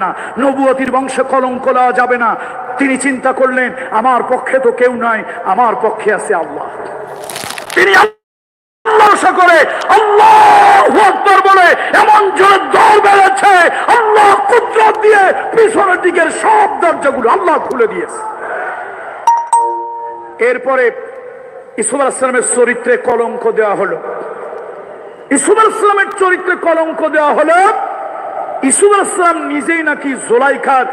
না, নবুয়তির বংশে যাবে না। তিনি চিন্তা করলেন, আমার পক্ষে তো কেউ নাই, আমার পক্ষে আছে আল্লাহ। তিনি বলে, এমন আল্লাহ দিয়ে পিছনের দিকের সব আল্লাহ খুলে দিয়েছে। এরপরে ইসুফ আলাইসলামের চরিত্রে কলঙ্ক দেওয়া হলো। ইসুফ আলাইসলামের চরিত্রে কলঙ্ক দেওয়া হলো ইসুফ আলাইসলাম নিজেই নাকি জোলাইখার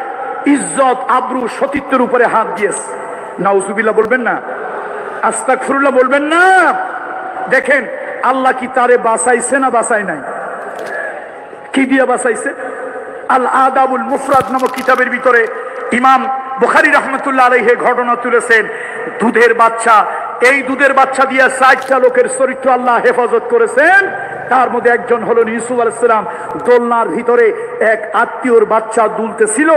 ইজ্জত, আব্রু, সতীত্বের উপরে হাত দিয়েছে। নাউজুবিল্লাহ বলবেন না? আস্তাক ফিরুল্লাহ বলবেন না? দেখেন, আল্লাহ কি তারে বাঁচাইছে না বাঁচাই নাই? কি দিয়ে বাঁচাইছে? আল আদাবুল মুফরাদ নামক কিতাবের ভিতরে ইমাম বুখারি রহমতুল্লাহ আলহে ঘটনা তুলেছেন, দুধের বাচ্চা। এই দুধের বাচ্চা দিয়ে ষাটটা লোকের চরিত্র আল্লাহ হেফাজত করেছেন। তার মধ্যে একজন হলো ইউসুফ আলাইসালাম দোলনার ভিতরে এক আত্মীয়র বাচ্চা দুলতেছিল।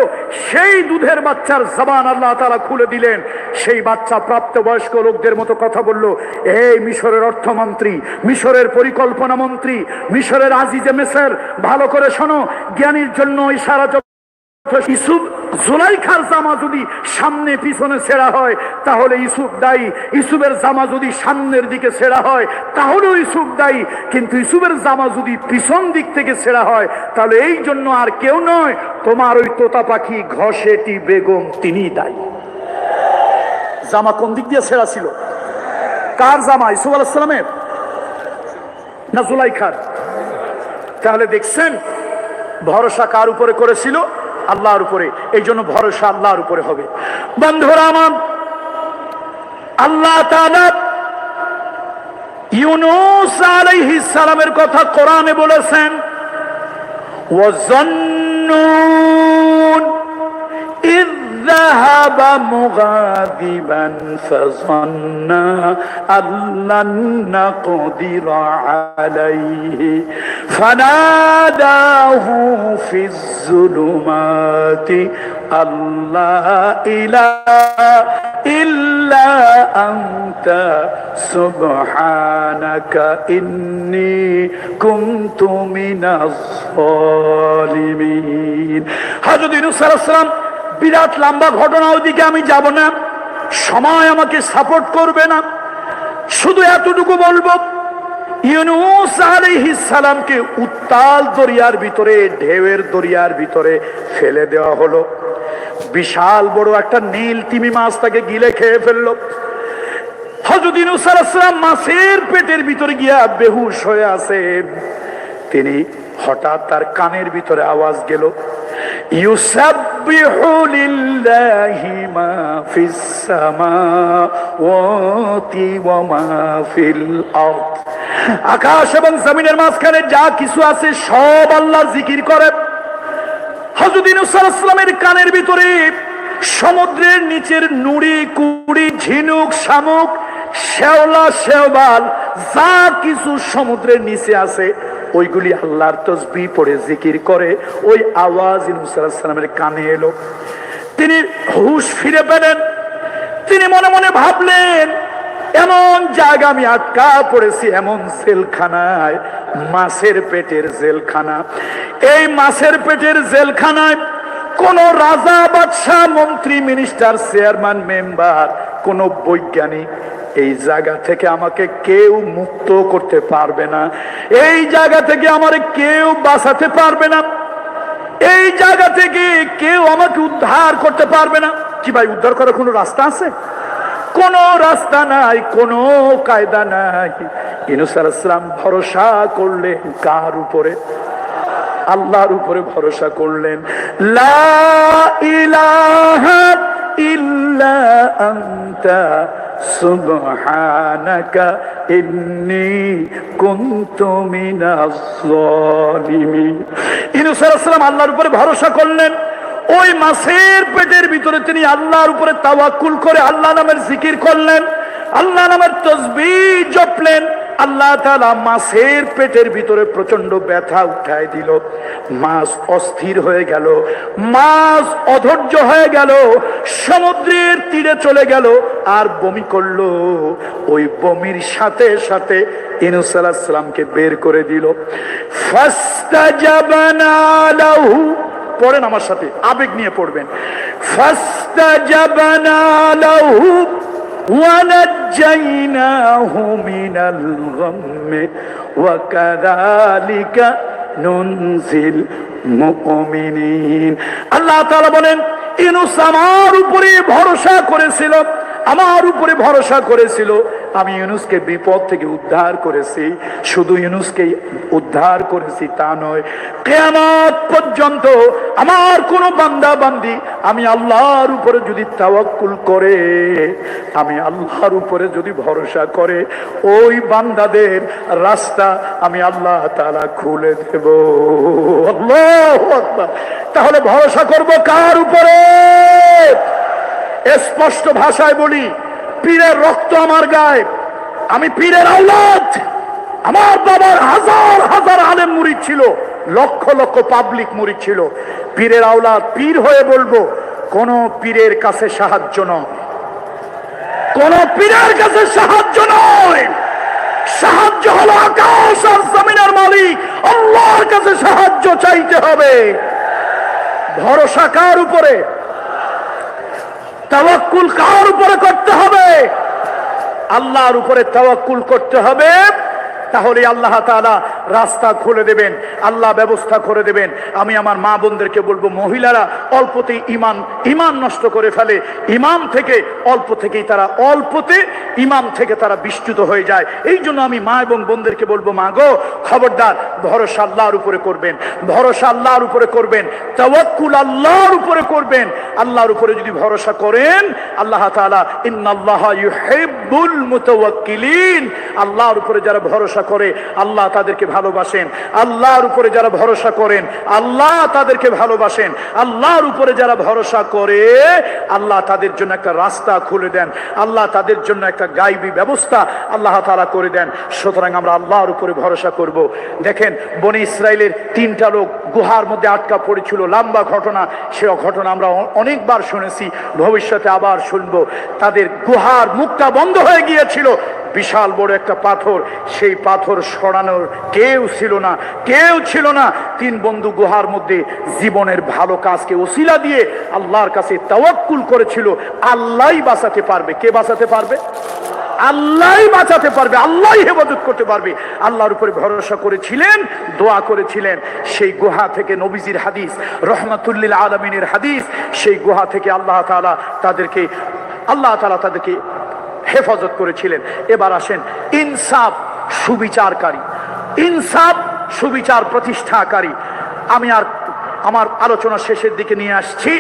সেই দুধের বাচ্চার জবান আল্লাহ তালা খুলে দিলেন। সেই বাচ্চা প্রাপ্তবয়স্ক লোকদের মতো কথা বলল, এই মিশরের অর্থমন্ত্রী, মিশরের পরিকল্পনা মন্ত্রী, মিশরের আজিজে মেসের, ভালো করে শোনো, জ্ঞানীর জন্য ইশারা ইসুফ জুলাইখার জামা যদি সামনে পিছনে ছেঁড়া হয়, তাহলে ইসুফ দায়ী। ইসুফের জামা যদি সামনের দিকে ছেঁড়া হয়, তাহলেও ইসুফ দায়ী। কিন্তু ইসুফের জামা যদি পিছন দিক থেকে ছেঁড়া হয়, তাহলে এই জন্য আর কেউ নয়, তোমার ওই তোতা পাখি ঘষেটি বেগম তিনি দায়ী। জামা কোন দিক দিয়ে ছেঁড়া ছিল? কার জামা? ইসুফ আলাইসালামের না জুলাইখার? তাহলে দেখছেন, ভরসা কার উপরে করেছিল? আল্লাহর উপরে, এই জন্য ভরসা আল্লাহর উপরে হবে। বন্ধুরা আমার, আল্লাহ ইউনুস আলাইহি সালামের কথা কোরআনে বলেছেন ও إذ ذهب مغاضبا فظن أن لن نقدر عليه فناداه في الظلمات أن لا إله إلا أنت سبحانك إني كنت من الظالمين حضرت يونس عليه السلام বিরাট লম্বা ঘটনা ওদিকে আমি যাব না। সময় আমাকে সাপোর্ট করবে না। শুধু এতটুকু বলব, ইউনুস সালামকে উত্তাল দরিয়ার ভিতরে, ঢেউয়ের দরিয়ার ভিতরে ফেলে দেওয়া হলো। বিশাল বড় একটা নীল তিমি মাছ তাকে গিলে খেয়ে ফেলল। হজরত ইউনুস আলাইহিস মাছের পেটের ভিতরে গিয়া বেহুশ হয়ে আছেন তিনি হঠাৎ তার কানের ভিতরে আওয়াজ গেল। লিল্লাহি মা ফিস সামাওয়াতি ওয়া মা ফিল আরদ। আকাশ এবং জমিনের মাঝখানে যা কিছু আছে সব আল্লাহর জিকির করে হযরত ইউনূস কানের ভিতরে সমুদ্রের নিচের নুড়ি, কুড়ি, ঝিনুক, শামুক শেওলা শেওবাল, যা কিছু সমুদ্রের নিচে আছে ওইগুলি আল্লাহর তসবি পড়ে, জিকির করে, ওই আওয়াজ ইনুসালামের কানে এলো। তিনি হুশ ফিরে পেলেন। তিনি মনে মনে ভাবলেন, এমন জায়গা আমি আটকা পড়েছি, এমন জেলখানায়, মাছের পেটের জেলখানা। এই মাছের পেটের জেলখানায় কোন রাজা, বাদশাহ, মন্ত্রী মিনিস্টার চেয়ারম্যান মেম্বার কোন বৈজ্ঞানিক এই জায়গা থেকে আমাকে কেউ মুক্ত করতে পারবে না। এই জায়গা থেকে আমার কেউ বাঁচাতে পারবে না। এই জায়গা থেকে কেউ আমাকে উদ্ধার করতে পারবে না। কি ভাই, উদ্ধার করার কোনো রাস্তা আছে? কোন রাস্তা নাই, কোন কায়দা নাই। ইনুসালাম ভরসা করলে কার উপরে? আল্লাহর উপরে ভরসা করলেন আল্লাহর উপরে ভরসা করলেন, ওই মাছের পেটের ভিতরে তিনি আল্লাহর উপরে তাওয়াক্কুল করে আল্লাহ নামের জিকির করলেন, আল্লাহ নামের তসবিহ জপলেন আল্লাহ তালা মাছের পেটের ভিতরে প্রচণ্ড ব্যথা উঠায় দিল। মাছ অস্থির হয়ে গেল, মাছ অধৈর্য হয়ে গেল, সমুদ্রের তীরে চলে গেল, আর বমি করল। ওই বমির সাথে সাথে ইনুসালামকে বের করে দিল। লাহু, পড়েন আমার সাথে, আবেগ নিয়ে পড়বেন। লাহু ونجيناه من الغم وكذلك ننزل মুমিনিন আল্লাহ তাআলা বলেন ইনুস আমার উপরে ভরসা করেছিল আমার উপরে ভরসা করেছিল। আমি ইউনুসকে বিপদ থেকে উদ্ধার করেছি। শুধু ইউনুসকে উদ্ধার করেছি তা নয়, কেয়ামত পর্যন্ত আমার কোন বান্দা বান্দি আমি আল্লাহর উপরে যদি তাওয়াক্কুল করে, আমি আল্লাহর উপরে যদি ভরসা করে, ওই বান্দাদের রাস্তা আমি আল্লাহ তালা খুলে দেব। আল্লাহু তাহলে ভরসা করব কার উপরে? স্পষ্ট ভাষায় বলি, পীরের রক্ত আমার গায়ে। আমি পীরের আওলাদ। আমার বাবার হাজার হাজার আলেম মুড়ি ছিল, লক্ষ লক্ষ পাবলিক মুড়ি ছিল। পীরের আওলাদ, পীর হয়ে বলব, কোন পীরের কাছে সাহায্য নয়। কোন পীরের কাছে সাহায্য নয়। সাহায্য হলো আকাশ আর জমিনের মালিক। আল্লাহর কাছে সাহায্য চাইতে হবে। ভরসা কার উপরে? তাওয়াক্কুল কার উপরে করতে হবে? আল্লাহর উপরে তাওয়াক্কুল করতে হবে। তাহলে আল্লাহ তাআলা রাস্তা খুলে দেবেন, আল্লাহ ব্যবস্থা করে দেবেন। আমি আমার মা বোনদেরকে বলব, মহিলারা অল্পতে ইমান ইমান নষ্ট করে ফেলে। ইমাম থেকে অল্প থেকেই তারা অল্পতে ইমাম থেকে তারা বিস্তুত হয়ে যায়। এই জন্য আমি মা এবং বোনদেরকে বলব, মা গো, খবরদার, ভরসা আল্লাহর উপরে করবেন। ভরসা আল্লাহর উপরে করবেন। তাওয়াক্কুল আল্লাহর উপরে করবেন। আল্লাহর উপরে যদি ভরসা করেন, আল্লাহ তাআলা ইন্নাল্লাহ ইউহিব্বুল মুতাওয়াক্কিলিন। আল্লাহর উপরে যারা ভরসা করে, আল্লাহ তাদেরকে ভালোবাসেন। আল্লাহর উপরে যারা ভরসা করেন, আল্লাহ তাদেরকে ভালোবাসেন। আল্লাহর উপরে যারা ভরসা করে, আল্লাহ তাদের জন্য একটা রাস্তা খুলে দেন। আল্লাহ তাদের জন্য একটা গাইবী ব্যবস্থা আল্লাহ তাআলা করে দেন। সুতরাং আমরা আল্লাহর উপরে ভরসা করব। দেখেন, বনি ইসরায়েলের তিনটা লোক গুহার মধ্যে আটকা পড়েছিল, লম্বা ঘটনা। সে ঘটনা আমরা অনেকবার শুনেছি, ভবিষ্যতে আবার শুনব। তাদের গুহার মুখটা বন্ধ হয়ে গিয়েছিল। বিশাল বড় একটা পাথর, সেই পাথর সরানোর কেউ ছিল না, কেউ ছিল না। তিন বন্ধু গুহার মধ্যে জীবনের ভালো কাজকে ওসিলা দিয়ে আল্লাহর কাছে তাওয়াক্কুল করেছিল। আল্লাহই বাঁচাতে পারবে। কে বাঁচাতে পারবে? আল্লাহই বাঁচাতে পারবে, আল্লাহই হেফাজত করতে পারবে। আল্লাহর উপরে ভরসা করেছিলেন, দোয়া করেছিলেন। সেই গুহা থেকে নবীজির হাদিস, রহমাতুল্লিল আলমিনের হাদিস, সেই গুহা থেকে আল্লাহ তাআলা তাদেরকে, আল্লাহ তাআলা তাদেরকে হেফাজত করেছিলেন। এবার আসেন, ইনসাফ সুবিচারকারী। ইনসাফ সুবিচার প্রতিষ্ঠাকারী। আমি আর আমার আলোচনা শেষের দিকে নিয়ে আসছি।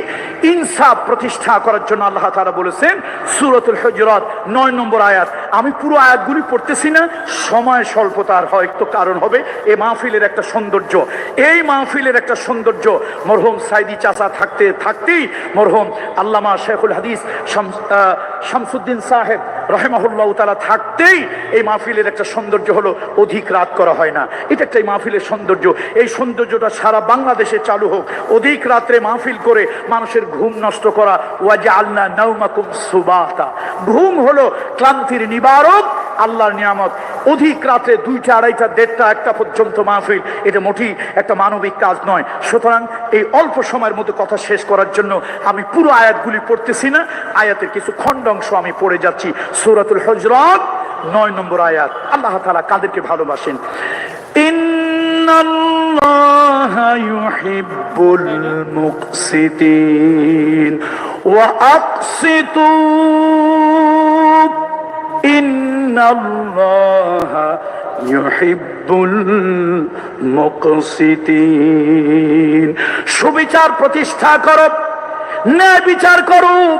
ইনসাফ প্রতিষ্ঠা করার জন্য আল্লাহ তারা বলেছেন, সূরাতুল হুজুরাত, নয় নম্বর আয়াত, আমি পুরো আয়াতগুলি পড়তেছি না, সময় স্বল্পতার হয়তো কারণ হবে এই মাহফিলের একটা সৌন্দর্য, এই মাহফিলের একটা সৌন্দর্য, মরহুম সাইদি চাচা থাকতে, থাকতেই মরহুম আল্লামা শেখুল হাদিস শামসুদ্দিন সাহেব রহেমাহুল্লাহ তারা থাকতেই এই মাহফিলের একটা সৌন্দর্য হলো অধিক রাত করা হয় না। এটা একটা এই মাহফিলের সৌন্দর্য। এই সৌন্দর্যটা সারা বাংলাদেশে চালু হোক। অধিক রাত্রে মাহফিল করে মানুষের ঘুম নষ্ট করা। ওয়াজা আল্লাহ নৌমাকুম সুবাতা। ঘুম হলো ক্লান্তির নিবারক আল্লাহর নিয়ামত। অধিক রাত্রে দুইটা, আড়াইটা, দেড়টা, একটা পর্যন্ত মাহফিল, এটা মোটেই একটা মানবিক কাজ নয়। সুতরাং এই অল্প সময়ের মধ্যে কথা শেষ করার জন্য আমি পুরো আয়াতগুলি পড়তেছি না। আয়াতের কিছু খণ্ডাংশ আমি পড়ে যাচ্ছি। সূরাতুল হজরত, নয় নম্বর আয়াত। আল্লাহ তাআলা কাদেরকে ভালোবাসেন? সুবিচার প্রতিষ্ঠা করো, ন্যায় বিচার করো,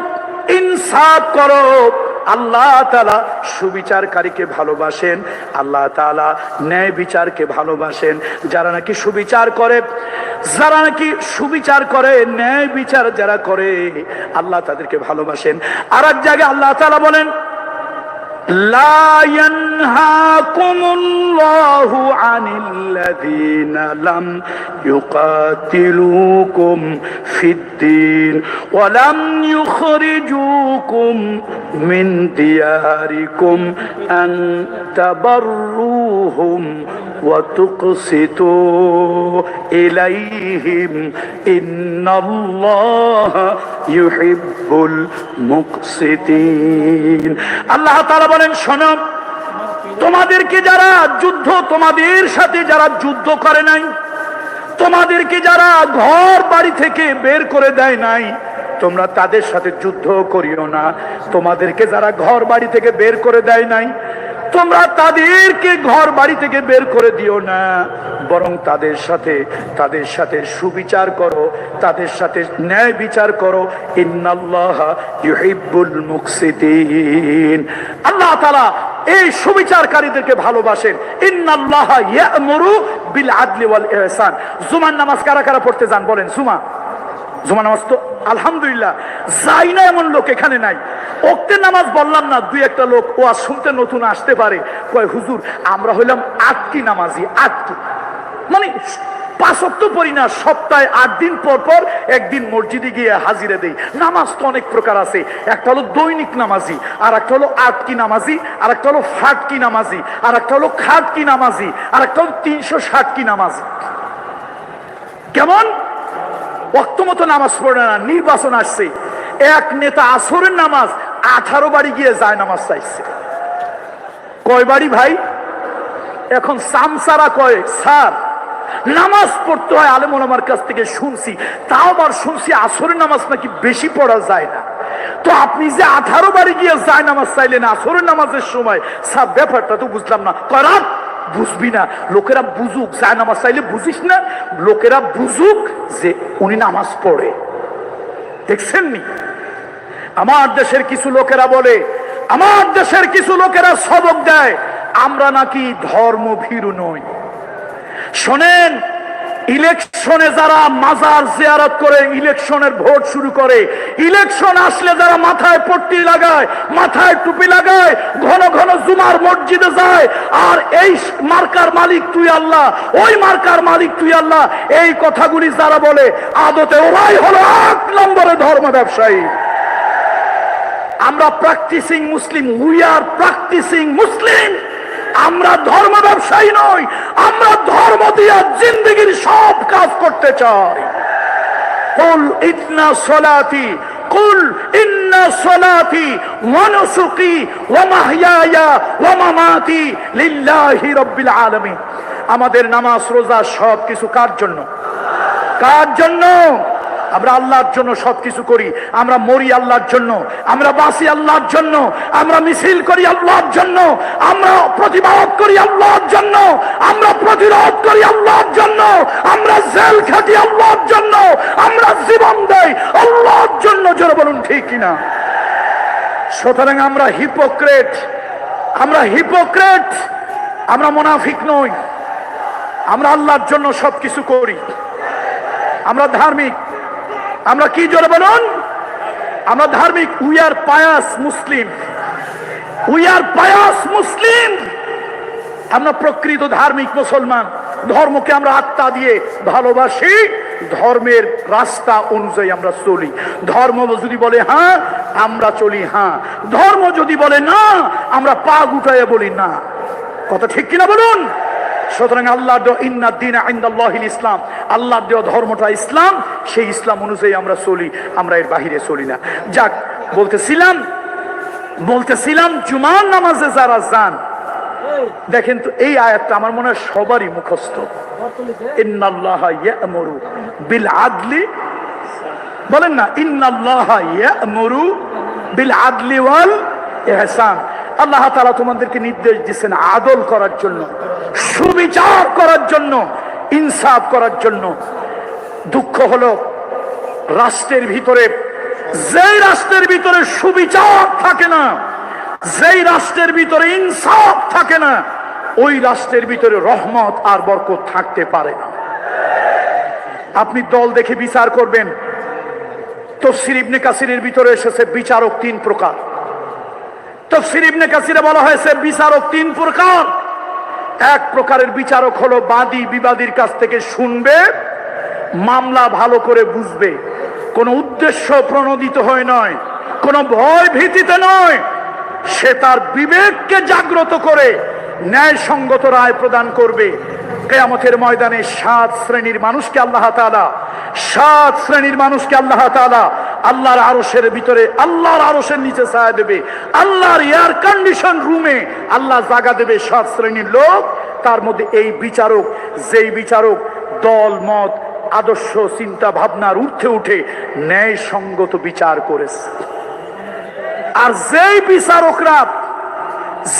ইনসাফ করো। আল্লাহ তালা সুবিচারকারীকে ভালোবাসেন, আল্লাহ তালা ন্যায় বিচারকে ভালোবাসেন। যারা নাকি সুবিচার করে, যারা নাকি সুবিচার করে, ন্যায় বিচার যারা করে, আল্লাহ তাদেরকে ভালোবাসেন। আর এক জায়গায় আল্লাহ তালা বলেন لا ينهاكم الله عن الذين لم يقاتلوكم في الدين ولم يخرجوكم من دياركم أن تبروهم وتقسطوا إليهم إن الله يحب المقسطين আল্লাহ তাআলা বলেন শোনো তোমাদেরকে যারা যুদ্ধ তোমাদের সাথে যারা যুদ্ধ করে নাই তোমাদেরকে যারা ঘর বাড়ি থেকে বের করে দেয় নাই তোমরা তাদের সাথে যুদ্ধ করিও না তোমাদেরকে যারা ঘর বাড়ি থেকে বের করে দেয় নাই তোমরা তাদেরকে ঘর বাড়ি থেকে বের করে দিও না, বরং তাদের সাথে তাদের সাথে সুবিচার করো, তাদের সাথে ন্যায় বিচার করো। আল্লাহ তাআলা এই সুবিচারকারীদেরকে ভালোবাসেন। ইন্নাল্লাহ বিল আদলি ওয়াল ইহসান। জুমার নামাজ কারা কারা পড়তে যান বলেন? জুমা। জুমা নামাজ তো আলহামদুলিল্লাহ, যাই না এমন লোক এখানে নাই। ওক্তে নামাজ বললাম না, দুই একটা লোক, ও আর শুনতে নতুন আসতে পারে। কয়, হুজুর, আমরা হইলাম আটটি নামাজি, আটটি। মানে পাঁচক্ত পড়ি না, সপ্তাহে আট দিন পর পর একদিন মসজিদে গিয়ে হাজিরে দেই। নামাজ তো অনেক প্রকার আছে। একটা হলো দৈনিক নামাজি আর একটা হলো আটকি নামাজি আর একটা হলো ফাটকি নামাজি আর একটা হলো খাটকি নামাজি আর একটা হলো তিনশো ষাটকি নামাজি। কেমন? মতো নামাজ পড়ে না, নির্বাচন আসছে। এক নেতা আসরের নামাজ, আঠারো বাড়ি গিয়ে যায় নামাজ চাইছে। কয় বাড়ি ভাই? এখন সামসারা কয়, স্যার, নামাজ পড়তে হয় আলেমন আমার কাছ থেকে শুনছি। তাও আবার শুনছি আসরের নামাজ নাকি বেশি পড়া যায় না। তো আপনি যে আঠারো বাড়ি গিয়ে যায় নামাজ চাইলেন আসরের নামাজের সময়, স্যার, ব্যাপারটা তো বুঝলাম না। করাত বুঝবি না। লোকেরা বুঝুক, যা নামাজ চাইলে বুঝিস না। লোকেরা বুঝুক যে উনি নামাজ পড়ে। দেখছেন নি আমার দেশের কিছু লোকেরা বলে, আমার দেশের কিছু লোকেরা সবক দেয়, আমরা নাকি ধর্ম ভীরু নই। শোনেন ইলেকশনে যারা মাজার জিয়ারত করে, ইলেকশনের ভোট শুরু করে, ইলেকশন আসলে যারা মাথায় পট্টি লাগায়, মাথায় টুপি লাগায়, ঘন ঘন জুমার মসজিদে যায়, আর এই মার্কার মালিক তুই আল্লাহ, ওই মার্কার মালিক তুই আল্লাহ, এই কথাগুলি যারা বলে, আদতে ওরাই হলো এক নম্বরে ধর্ম ব্যবসায়ী। আমরা practising Muslim we are practising Muslim আমরা ধর্ম ব্যবসায়ী নই, আমরা ধর্ম দিয়া জিন্দগির সব কাজ করতে চাই। কুল ইতনা সলাতি, কুল ইন্না সলাতি ওয়া নুসুকি ওয়া মাহইয়ায়া ওয়া মামাতি লিল্লাহি রাব্বিল আলামিন। আমাদের নামাজ, রোজা সব কিছু কার জন্য? কার জন্য? আমরা আল্লাহর জন্য সব কিছু করি, আমরা মরি আল্লাহর জন্য, আমরা বাসি আল্লাহর জন্য, আমরা মিছিল করি আল্লাহর জন্য, আমরা প্রতিবাদ করি আল্লাহর জন্য, আমরা প্রতিরোধ করি আল্লাহর জন্য, আমরা জেল খাটি আল্লাহর জন্য, আমরা জীবন দেই আল্লাহর জন্য, জোরে বলুন ঠিক কিনা? সুতরাং আমরা হিপোক্রেট আমরা হিপোক্রেট আমরা মোনাফিক নই, আমরা আল্লাহর জন্য সব কিছু করি, আমরা ধার্মিক। আমরা কি জোরে বলুন? আমরা ধার্মিক we are pious Muslim we are pious Muslim আমরা প্রকৃত ধার্মিক মুসলমান। ধর্মকে আমরা আত্মা দিয়ে ভালোবাসি। ধর্মের রাস্তা অনুযায়ী আমরা চলি। ধর্ম যদি বলে হ্যাঁ আমরা চলি হ্যাঁ। ধর্ম যদি বলে না, আমরা পা গুটাইয়া বলি না। কথা ঠিক কিনা বলুন? সুতরাং আল্লাহ ইন্না ইসলাম। আল্লাহ দেওয়া ধর্মটা ইসলাম, সেই ইসলাম অনুযায়ী আমরা চলি, আমরা এর বাহিরে চলি না। যাক, বলতেছিলাম বলতেছিলাম জুমার নামাজে যারা যান, দেখেন তো এই আয়াতটা আমার মনে হয় সবারই মুখস্থ। বিল আদলি বলেন না, ইন্নাল্লাহ বিল আদলি ওয়াল ইহসান আল্লাহ তাআলা তোমাদেরকে নির্দেশ দিচ্ছেন আদল করার জন্য, সুবিচার করার জন্য ইনসাফ করার জন্য দুঃখ হলো রাষ্ট্রের ভিতরে যেই রাষ্ট্রের ভিতরে সুবিচার থাকে না, যেই রাষ্ট্রের ভিতরে ইনসাফ থাকে না, ওই রাষ্ট্রের ভিতরে রহমত আর বরকত থাকতে পারে না। আপনি দল দেখে বিচার করবেন, তফসির ইবনে কাসিরের ভিতরে এসেছে বিচারক তিন প্রকার। তফসির ইবনে কাসিরে বলা হয়েছে, বিচারক তিন প্রকার। এক প্রকারের বিচারক হলো বাদী বিবাদীর কাছ থেকে শুনবে, মামলা ভালো করে বুঝবে। কোনো উদ্দেশ্য প্রণোদিত হয় নয়, কোনো ভয় ভীতিতে নয়। সে তার বিবেককে জাগ্রত করে ন্যায়সঙ্গত রায় প্রদান করবে। কেয়ামতের ময়দানে সাত শ্রেণির মানুষকে আল্লাহ তাআলা সাত শ্রেণির মানুষকে আল্লাহ তাআলা আল্লাহর আরশের ভিতরে, আল্লাহর আরশের নিচে ছায়া দেবে। আল্লাহর এয়ার কন্ডিশন রুমে আল্লাহ জায়গা দেবে সাত শ্রেণির লোক। তার মধ্যে এই বিচারক, যেই বিচারক দল, মত, আদর্শ, চিন্তা ভাবনার ঊর্ধ্বে উঠে ন্যায়সঙ্গত বিচার করেছে। আর যেই বিচারকরা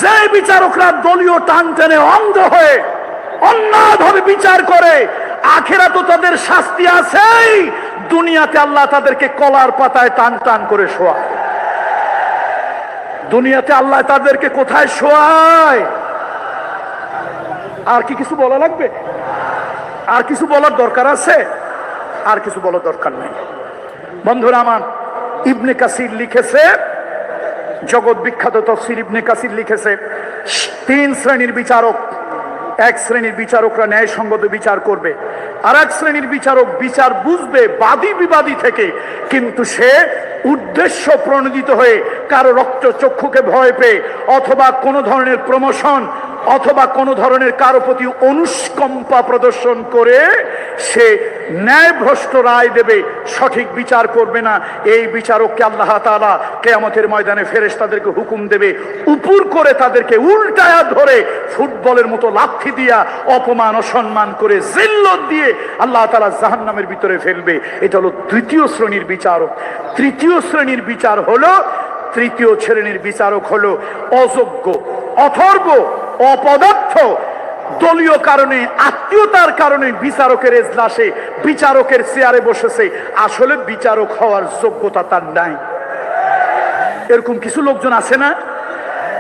যেই বিচারকরা দলীয় টান টেনে অন্ধ হয়ে অন্যভাবে বিচার করে আখেরা তো তাদের শাস্তি আছেই। দুনিয়াতে আল্লাহ তাদেরকে কলার পাতায় টান টান করে শোয়া দুনিয়াতে আল্লাহ তাদেরকে কোথায় শোয়ায়? আর কি কিছু বলা লাগবে? আর কিছু বলার দরকার আছে? আর কিছু বলার দরকার নেই। বন্ধুরা, আমার ইবনে কাসির লিখেছে, জগৎ বিখ্যাত তফসির ইবনে কাসির লিখেছে, তিন শ্রেণির বিচারক এক শ্রেণির বিচারকরা ন্যায়সঙ্গত বিচার করবে, আর এক শ্রেণির বিচারক বিচার বুঝবে বাদী বিবাদী থেকে, কিন্তু সে উদ্দেশ্য প্রণোদিত হয়ে কারও রক্ত চক্ষুকে ভয় পেয়ে, অথবা কোনো ধরনের প্রমোশন, অথবা কোনো ধরনের কারও প্রতি অনুষ্কম্পা প্রদর্শন করে সে ন্যায়ভ্রষ্ট রায় দেবে, সঠিক বিচার করবে না। এই বিচারককে আল্লাহ তাআলা কেয়ামতের ময়দানে ফেরেশ তাদেরকে হুকুম দেবে, উপর করে তাদেরকে উল্টায়া ধরে ফুটবলের মতো লাথি দিয়া অপমান অসম্মান করে জিল্লত দিয়ে আল্লাহ তাআলা জাহান্নামের ভিতরে ফেলবে। এটা হলো তৃতীয় শ্রেণির বিচারক। তৃতীয় শ্রেণির বিচার হলো, তৃতীয় শ্রেণির বিচারক হলো অযোগ্য, অথর্ব, অপদার্থ দলীয় কারণে, আত্মীয়তার কারণে বিচারকের এজলাসে, বিচারকের চেয়ারে বসেছে। আসলে বিচারক হওয়ার যোগ্যতা তার নাই। এরকম কিছু লোকজন আছে না?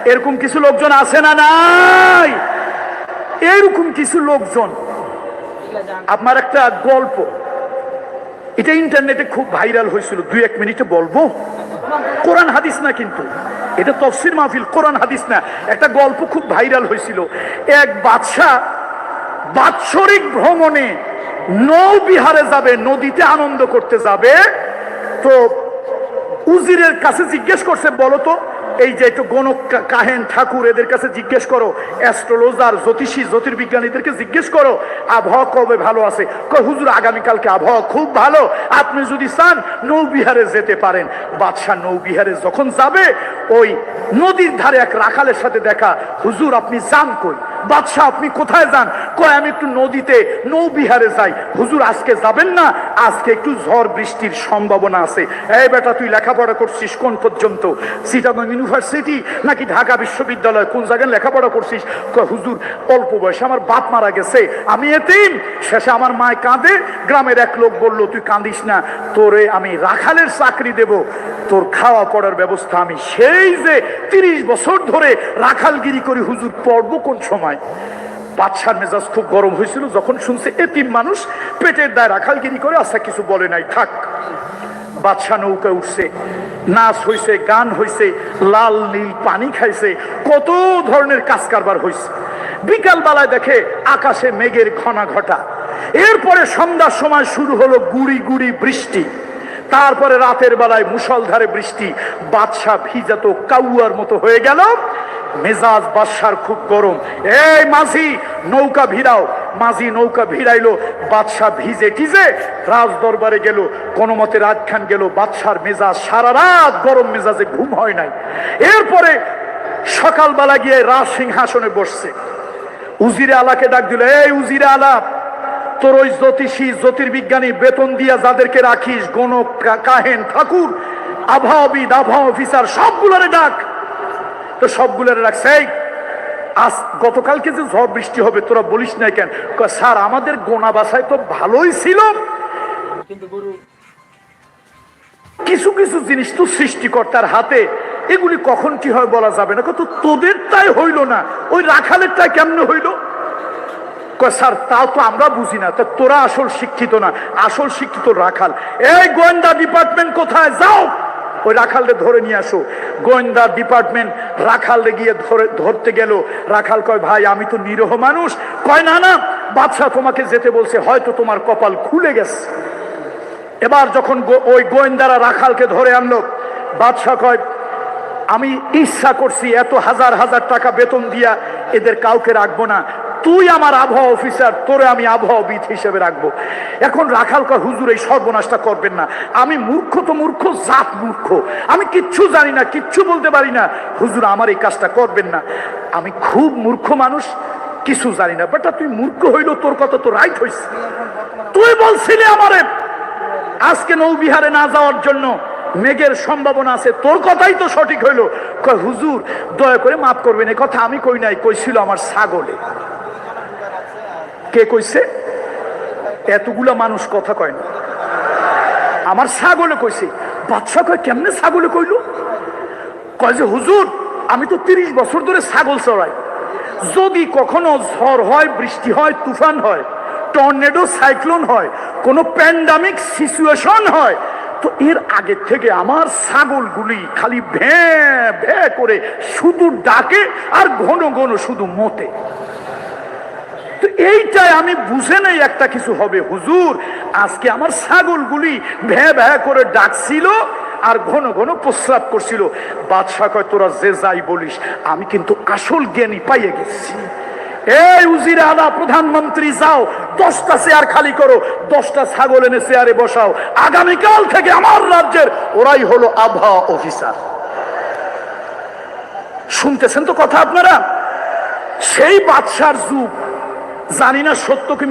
এরকম কিছু লোকজন আছে না নাই? এরকম কিছু লোকজন। আপনার একটা গল্প। এটা ইন্টারনেটে খুব ভাইরাল হয়েছিল। দুই এক মিনিটে বলব? কোরআন হাদিস না কিন্তু? এটা তফসির মাহফিল, কোরআন, হাদিস না। একটা গল্প খুব ভাইরাল হয়েছিল। এক বাদশাহ বাৎসরিক ভ্রমণে নৌ বিহারে যাবে, নদীতে আনন্দ করতে যাবে। তো উজিরের কাছে জিজ্ঞেস করছে, বলো তো এই যে একটু গণক কাহেন ঠাকুর এদের কাছে জিজ্ঞেস করো, অ্যাস্ট্রোলজার, জ্যোতিষী, জ্যোতির্বিজ্ঞানীদেরকে জিজ্ঞেস করো, আবহাওয়া কবে ভালো আছে? হুজুর, আগামীকালকে আবহাওয়া খুব ভালো। আপনি যদি চান, নৌবিহারে যেতে পারেন। বাদশাহ নৌবিহারে যখন যাবে, ওই নদীর ধারে এক রাখালের সাথে দেখা, হুজুর, আপনি যান কই? বাদশাহ, আপনি কোথায় যান? কয়, আমি একটু নদীতে, নৌবিহারে যাই। হুজুর, আজকে যাবেন না? আজকে একটু ঝড় বৃষ্টির সম্ভাবনা আছে। এই বেটা, তুই লেখাপড়া করছিস কোন পর্যন্ত? সিটাগং ইউনিভার্সিটি নাকি ঢাকা বিশ্ববিদ্যালয়? কোন জায়গায় লেখাপড়া করছিস? হুজুর, অল্প বয়সে আমার বাপ মারা গেছে। আমি এতিম। শেষে আমার মায় কাঁদে। গ্রামের এক লোক বলল, তুই কাঁদিস না। তোরে আমি রাখালের চাকরি দেব। তোর খাওয়া পড়ার ব্যবস্থা আমি সেই যে তিরিশ বছর ধরে রাখালগিরি করি হুজুর, পড়ব কোন সময়? বাদশার মেজাজ খুব গরম হয়েছিল, যখন শুনছে এতিম মানুষ পেটের দায় রাখালগিরি করে আচ্ছা কিছু বলে নাই, থাক। বাদশাহ নৌকা উঠছে, নাচ হইছে, গান হইছে, লাল, নীল পানি খাইছে, কত ধরনের কাজ কারবার হইছে। বিকাল বেলায় দেখে আকাশে মেঘের ঘনা ঘটা এরপরে সন্ধ্যার সময় শুরু হলো গুড়ি গুড়ি বৃষ্টি। তারপরে রাতের বেলায় মুষলধারে বৃষ্টি। বাদশাহ ভিজাত কাউয়ার মতো হয়ে গেল। মেজাজ বাদশার খুব গরম। এই মাঝি, নৌকা ভিড়াও। মাঝি নৌকা ভিড়াইলো, বাদশাহ ভিজে টিজে রাজ দরবারে গেল। কোনো মতে রাত খান গেল, বাদশার মেজাজ সারা রাত গরম মেজাজে ঘুম হয় নাই। এরপরে সকালবেলা গিয়ে রাজ সিংহাসনে বসছে। উজিরে আলাকে ডাক দিল, এই উজিরে আলা, তোর ওই জ্যোতিষী, জ্যোতির্বিজ্ঞানী বেতন দিয়া যাদেরকে রাখিস, গণক কাহেন, ঠাকুর আবহাওয়াবিদ আবহাওয়া অফিসার, সবগুলোরে ডাক। তো সবগুলোরে রাখছে। আজ গতকালকে যে ঝড় বৃষ্টি হবে তোরা বলিস না কেন? স্যার আমাদের গোনা বাসায় তো ভালোই ছিল। কিছু কিছু জিনিস তো সৃষ্টিকর্তার হাতে এগুলি কখন কি হয় বলা যাবে না? কত তোদের তাই হইল না। ওই রাখালের তাই কেমনে হইল? স্যার তাও তো আমরা বুঝি না। তা তোরা আসল শিক্ষিত না? আসল শিক্ষিত রাখাল। এই গোয়েন্দা ডিপার্টমেন্ট কোথায়? যাও। ওই রাখালরে ধরে নিয়ে আসো। গোয়েন্দা ডিপার্টমেন্ট রাখালরে গিয়ে ধরে, ধরতে গেল। রাখাল কয়, ভাই, আমি তো নিরহ মানুষ। কয়, না না, বাদশাহ তোমাকে যেতে বলছে, হয়তো তোমার কপাল খুলে গেছে। এবার যখন ওই গোয়েন্দারা রাখালকে ধরে আনলো, বাদশাহ কয়, আমি ইচ্ছা করছি, এত হাজার হাজার টাকা বেতন দিয়া এদের কাউকে রাখব না। তুই আমার আবহাওয়া অফিসার, তোরে আমি আবহাওয়াবিদ হিসেবে রাখব। এখন রাখাল কর হুজুর, এই সর্বনাশটা করবেন না। আমি মূর্খ তো মূর্খ, জাত মূর্খ। আমি কিচ্ছু জানি না, কিচ্ছু বলতে পারি না। হুজুর, আমার এই কাজটা করবেন না। আমি খুব মূর্খ মানুষ, কিছু জানি না। বেটা, তুই মূর্খ হইল তোর কথা তো রাইট হইছে। তুই বলছিলি আমারে, আজকে নৌবিহারে না যাওয়ার জন্য মেঘের সম্ভাবনা আছে, তোর কথাই তো সঠিক হইল। হুজুর, দয়া করে মাফ করবেন, এ কথা আমি কই নাই, কইছিল আমার ছাগলে। কে কইছে? এতগুলা মানুষ কথা কয় না। আমার ছাগলে কইছে। বাদশা কয়, কেমনে ছাগলে কইলো? কয় যে, হুজুর, আমি তো তিরিশ বছর ধরে ছাগল চড়াই। যদি কখনো ঝড় হয়, বৃষ্টি হয়, তুফান হয়, টর্নেডো, সাইক্লোন হয়, কোনো প্যান্ডামিক সিচুয়েশন হয়, তো এর আগে থেকে আমার ছাগলগুলি খালি ভ্যাঁ ভ্যাঁ করে শুধু ডাকে আর ঘন ঘন শুধু মতে। তো এইটাই আমি বুঝে নেই একটা কিছু হবে। হুজুর, আজকে আমার ছাগলগুলি ভ্যাঁ ভ্যাঁ করে ডাকছিল আর ঘন ঘন প্রস্রাব করছিল। বাদশাহ কয়, তোরা যে যাই বলিস, আমি কিন্তু আসল জ্ঞানী পাইয়ে গেছি। এই উজির আলা প্রধানমন্ত্রী, যাও, দশটা চেয়ার খালি করো, দশটা ছাগল এনে চেয়ারে বসাও। আগামীকাল থেকে আমার রাজ্যের, ওরাই হলো আবহাওয়া অফিসার। শুনতেছেন তো কথা আপনারা? সেই বাদশার যুগ জানি না সত্য কি